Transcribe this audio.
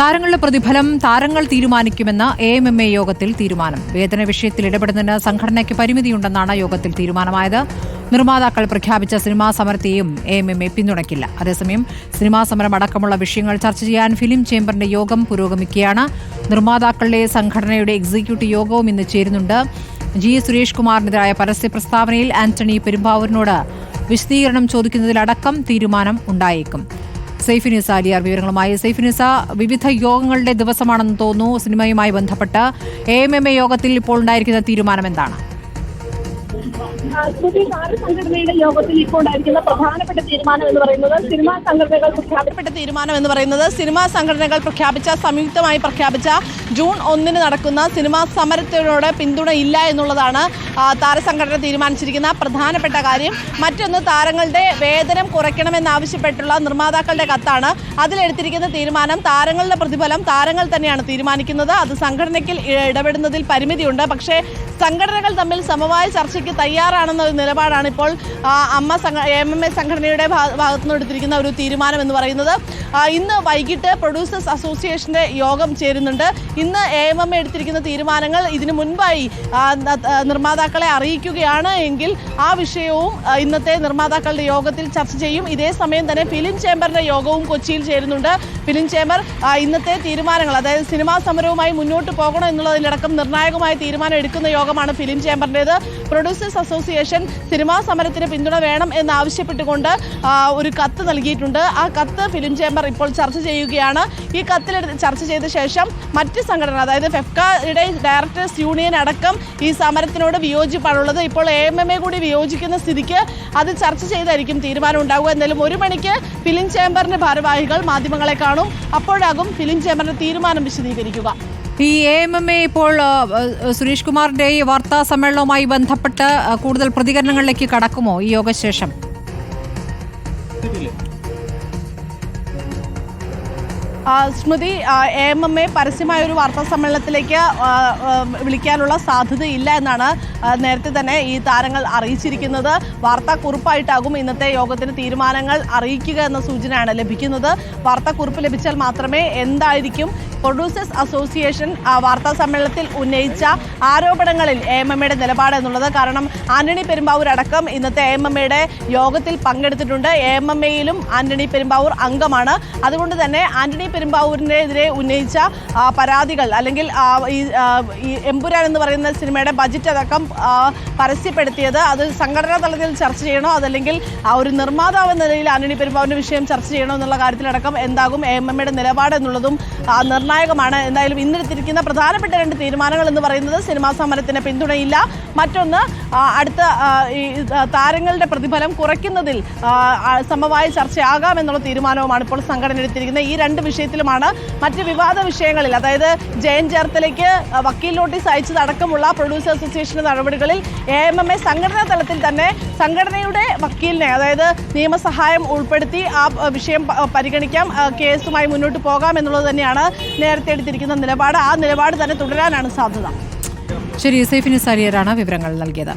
താരങ്ങളുടെ പ്രതിഫലം താരങ്ങൾ തീരുമാനിക്കുമെന്ന് എ എം എം എ യോഗത്തിൽ തീരുമാനം. വേതന വിഷയത്തിൽ ഇടപെടുന്നതിന് സംഘടനയ്ക്ക് പരിമിതിയുണ്ടെന്നാണ് യോഗത്തിൽ തീരുമാനമായത്. നിർമ്മാതാക്കൾ പ്രഖ്യാപിച്ച സിനിമാ സമരത്തെയും എ എം എം എ പിന്തുണയ്ക്കില്ല. അതേസമയം സിനിമാ സമരം അടക്കമുള്ള വിഷയങ്ങൾ ചർച്ച ചെയ്യാൻ ഫിലിം ചേംബറിന്റെ യോഗം പുരോഗമിക്കുകയാണ്. നിർമ്മാതാക്കളുടെ സംഘടനയുടെ എക്സിക്യൂട്ടീവ് യോഗവും ഇന്ന് ചേരുന്നുണ്ട്. ജി. സുരേഷ് കുമാറിനെതിരായ പരസ്യ പ്രസ്താവനയിൽ ആന്റണി പെരുമ്പാവൂരിനോട് വിശദീകരണം ചോദിക്കുന്നതിലടക്കം തീരുമാനം ഉണ്ടായേക്കും. സൈഫിനിസ അലിയാർ വിവരങ്ങളുമായി. സൈഫിനിസ വിവിധ യോഗങ്ങളുടെ ദിവസമാണെന്ന് തോന്നുന്നു. സിനിമയുമായി ബന്ധപ്പെട്ട് എ എം എം എ യോഗത്തിൽ ഇപ്പോൾ ഉണ്ടായിരിക്കുന്ന തീരുമാനം എന്താണ്? സ്മൃതി സംഘടനയുടെ യോഗത്തിൽ ഇപ്പോൾ ഉണ്ടായിരിക്കുന്ന പ്രധാനപ്പെട്ട തീരുമാനം എന്ന് പറയുന്നത് സിനിമാ സംഘടനകൾ പ്രഖ്യാപിക്കപ്പെട്ട തീരുമാനം എന്ന് പറയുന്നത് സിനിമാ സംഘടനകൾ പ്രഖ്യാപിച്ച സംയുക്തമായി പ്രഖ്യാപിച്ച ജൂൺ ഒന്നിന് നടക്കുന്ന സിനിമാ സമരത്തിനോട് പിന്തുണ ഇല്ല എന്നുള്ളതാണ് താരസംഘടന തീരുമാനിച്ചിരിക്കുന്ന പ്രധാനപ്പെട്ട കാര്യം. മറ്റൊന്ന് താരങ്ങളുടെ വേതനം കുറയ്ക്കണമെന്നാവശ്യപ്പെട്ടുള്ള നിർമ്മാതാക്കളുടെ കത്താണ് അതിലെടുത്തിരിക്കുന്ന തീരുമാനം. താരങ്ങളുടെ പ്രതിഫലം താരങ്ങൾ തന്നെയാണ് തീരുമാനിക്കുന്നത്. അത് സംഘടനയ്ക്ക് ഇടപെടുന്നതിൽ പരിമിതിയുണ്ട്. പക്ഷേ സംഘടനകൾ തമ്മിൽ സമവായ ചർച്ചയ്ക്ക് തയ്യാറാണെന്ന ഒരു നിലപാടാണ് ഇപ്പോൾ അമ്മ സംഘ എം എം എ സംഘടനയുടെ ഭാഗത്തുനിന്ന് എടുത്തിരിക്കുന്ന ഒരു തീരുമാനം എന്ന് പറയുന്നത്. ഇന്ന് വൈകിട്ട് പ്രൊഡ്യൂസേഴ്സ് അസോസിയേഷന്റെ യോഗം ചേരുന്നുണ്ട്. ഇന്ന് എ എം എം എടുത്തിരിക്കുന്ന തീരുമാനങ്ങൾ ഇതിനു മുൻപായി നിർമ്മാതാക്കളെ അറിയിക്കുകയാണ് എങ്കിൽ ആ വിഷയവും ഇന്നത്തെ നിർമ്മാതാക്കളുടെ യോഗത്തിൽ ചർച്ച ചെയ്യും. ഇതേ സമയം തന്നെ ഫിലിം ചേംബറിന്റെ യോഗവും കൊച്ചിയിൽ ചേരുന്നുണ്ട്. ഫിലിം ചേംബർ ഇന്നത്തെ തീരുമാനങ്ങൾ അതായത് സിനിമാ സമരവുമായി മുന്നോട്ട് പോകണം എന്നുള്ളതിലടക്കം നിർണായകമായ തീരുമാനം എടുക്കുന്ന യോഗമാണ് ഫിലിം ചേംബറിന്റെത് പ്രൊഡ്യൂസേഴ്സ് അസോസിയേഷൻ സിനിമാ സമരത്തിന് പിന്തുണ വേണം എന്നാവശ്യപ്പെട്ടുകൊണ്ട് ഒരു കത്ത് നൽകിയിട്ടുണ്ട്. ആ കത്ത് ഫിലിം ചേംബർ ഇപ്പോൾ ചർച്ച ചെയ്യുകയാണ്. ഈ കത്തിൽ ചർച്ച ചെയ്ത ശേഷം മറ്റ് സംഘടന അതായത് ഫെഫ്കയുടെ ഡയറക്ടേഴ്സ് യൂണിയൻ അടക്കം ഈ സമരത്തിനോട് വിയോജിപ്പാണുള്ളത്. ഇപ്പോൾ എ എം എം എ കൂടി വിയോജിക്കുന്ന സ്ഥിതിക്ക് അത് ചർച്ച ചെയ്തായിരിക്കും തീരുമാനം ഉണ്ടാവുക എന്നാലും ഒരു മണിക്ക് ഫിലിം ചേംബറിന്റെ ഭാരവാഹികൾ മാധ്യമങ്ങളെ കാണും. അപ്പോഴാകും ഫിലിം ചേംബറിന്റെ തീരുമാനം വിശദീകരിക്കുക. ഈ എ എം എം എ ഇപ്പോൾ സുരേഷ് കുമാറിന്റെ ഈ വാർത്താ സമ്മേളനവുമായി ബന്ധപ്പെട്ട് കൂടുതൽ പ്രതികരണങ്ങളിലേക്ക് കടക്കുമോ ഈ യോഗശേഷം? സ്മൃതി എ എം എം എ പരസ്യമായ ഒരു വാർത്താ സമ്മേളനത്തിലേക്ക് വിളിക്കാനുള്ള സാധ്യതയില്ല എന്നാണ് നേരത്തെ തന്നെ ഈ താരങ്ങൾ അറിയിച്ചിരിക്കുന്നത്. വാർത്താക്കുറിപ്പായിട്ടാകും ഇന്നത്തെ യോഗത്തിന് തീരുമാനങ്ങൾ അറിയിക്കുക എന്ന സൂചനയാണ് ലഭിക്കുന്നത്. വാർത്താക്കുറിപ്പ് ലഭിച്ചാൽ മാത്രമേ എന്തായിരിക്കും? പ്രൊഡ്യൂസേഴ്സ് അസോസിയേഷൻ വാർത്താ സമ്മേളനത്തിൽ ഉന്നയിച്ച ആരോപണങ്ങളിൽ എ എം എം എയുടെ നിലപാട് എന്നുള്ളത്. കാരണം ആന്റണി പെരുമ്പാവൂർ അടക്കം ഇന്നത്തെ എ എം എം എയുടെ യോഗത്തിൽ പങ്കെടുത്തിട്ടുണ്ട്. എ എം എം എയിലും ആന്റണി പെരുമ്പാവൂർ അംഗമാണ്. അതുകൊണ്ട് തന്നെ ആന്റണി പെരുമ്പാവൂരിനെതിരെ ഉന്നയിച്ച പരാതികൾ അല്ലെങ്കിൽ ഈ എമ്പുരാൻ എന്ന് പറയുന്ന സിനിമയുടെ ബജറ്റ് അടക്കം പരസ്യപ്പെടുത്തിയത് അത് സംഘടനാ തലത്തിൽ ചർച്ച ചെയ്യണോ? അതല്ലെങ്കിൽ ഒരു നിർമ്മാതാവ് എന്ന നിലയിൽ ആന്റണി പെരുമ്പാവിന്റെ വിഷയം ചർച്ച ചെയ്യണോ എന്നുള്ള കാര്യത്തിലടക്കം എന്താകും എ എം എം എയുടെ നിലപാട് എന്നുള്ളതും നിർണായകമാണ്. എന്തായാലും ഇന്നെടുത്തിരിക്കുന്ന പ്രധാനപ്പെട്ട രണ്ട് തീരുമാനങ്ങൾ എന്ന് പറയുന്നത് സിനിമാ സമരത്തിന് പിന്തുണയില്ല. മറ്റൊന്ന് അടുത്ത താരങ്ങളുടെ പ്രതിഫലം കുറയ്ക്കുന്നതിൽ സമവായ ചർച്ചയാകാം എന്നുള്ള തീരുമാനവുമാണ് ഇപ്പോൾ സംഘടന എടുത്തിരിക്കുന്നത് ഈ രണ്ട് വിഷയത്തിലുമാണ്. മറ്റ് വിവാദ വിഷയങ്ങളിൽ അതായത് ജയൻ ചേർത്തലയ്ക്ക് വക്കീൽ നോട്ടീസ് അയച്ചതടക്കമുള്ള പ്രൊഡ്യൂസർ അസോസിയേഷന്റെ നടപടികളിൽ എ എം എം എ സംഘടനാ തലത്തിൽ തന്നെ സംഘടനയുടെ വക്കീലിനെ അതായത് നിയമസഹായം ഉൾപ്പെടുത്തി ആ വിഷയം പരിഗണിക്കാം കേസുമായി മുന്നോട്ട് പോകാം എന്നുള്ളത് തന്നെയാണ് നേരത്തെ എടുത്തിരിക്കുന്ന നിലപാട്. ആ നിലപാട് തന്നെ തുടരാനാണ് സാധ്യത. ശരി സേഫിന് അലിയറാണ് വിവരങ്ങൾ നൽകിയത്.